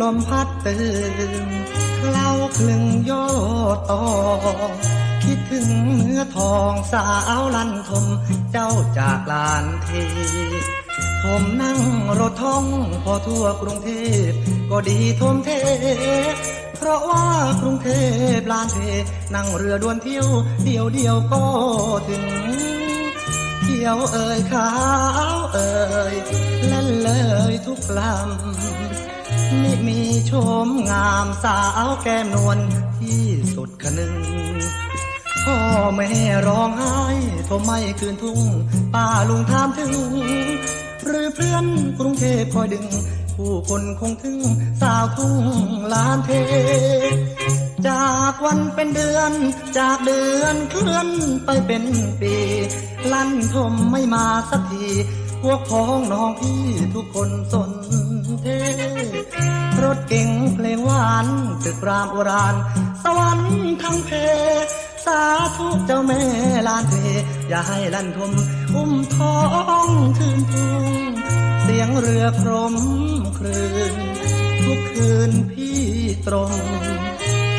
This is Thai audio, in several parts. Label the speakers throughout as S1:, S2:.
S1: ลมพัดตื่นเคล้าคลึงโยอต่อคิดถึงเนื้อทองสาวลันทมเจ้าจากลานเท ผมนั่งรถท่องพอทั่วกรุงเทพ ก็ดีทมเท เพราะว่ากรุงเทพลานเท นั่งเรือด่วนเที่ยว เดียวเดียวก็ถึงเที่ยวเอ่ยขาวเอ่ยเล่นเลยทุกลำ มิมีชมงามสาวแก้มนวลที่สุดคนึงพ่อแม่ร้องไห้ทรไมคืนทุ่ง ป้าลุงถามถึง หรือเพื่อนกรุงเทพคอยดึง ผู้คนคงถึงสาวทุ่งลานเท จากวันเป็นเดือน จากเดือนเคลื่อนไปเป็นปี ลั่นทมไม่มาสักที พวกพ้องน้องพี่ทุกคนสน ตึกรามโบราณ สวรรค์ทั้งเพ สาธุเจ้าแม่ลานเท อย่าให้ลั่นทมอุ้มท้องคืนทุ่งเสียงเรือพรมครืน ทุกคืนพี่ตรง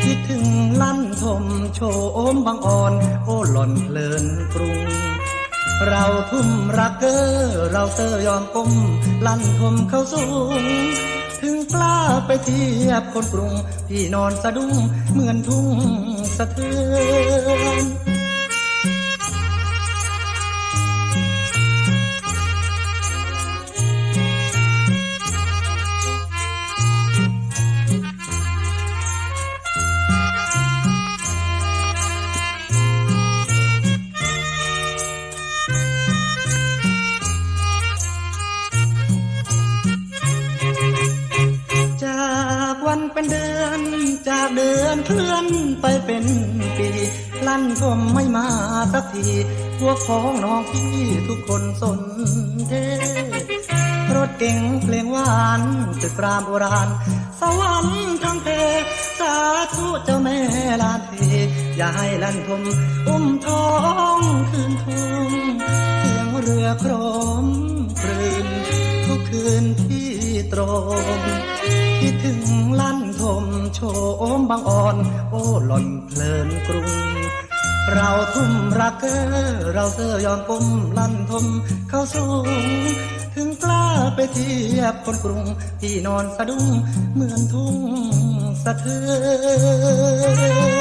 S1: คิดถึงลั่นทมโชมบางอ่อน โอ้หล่อนเพลินกรุง เราทุ่มรักเกอเราเตอยอมก้มลั่นทมเข้าสูง ถึงกล้าไปเทียบคนกรุงพี่นอนสะดุ้งเหมือนทุ่งสะเทือน เป็นเดือนจากเดือนเคลื่อนไปเป็นปีลั่นก็ไม่มาสักทีพวกพ้องน้องพี่ทุกคนสนเทรถเก่งเพลงหวานตึกรามโบราณ สวรรค์ทั้งเพสาธุเจ้าแม่ลานเทอย่าให้ลั่นทมอุ้มท้องคืนทุ่งเสียงเรือโครมครืนทุกคืนที่ตรงคิดถึงลั่น โชมบางอ่อน โอ้หล่อนเพลินกรุง เราทุ่มรักเกอเราเสื้อยอมก้มลั่นทมเข้าสูง ถึงกล้าไปเทียบคนกรุง ที่นอนสะดุ้งเหมือนทุ่งสะเทือน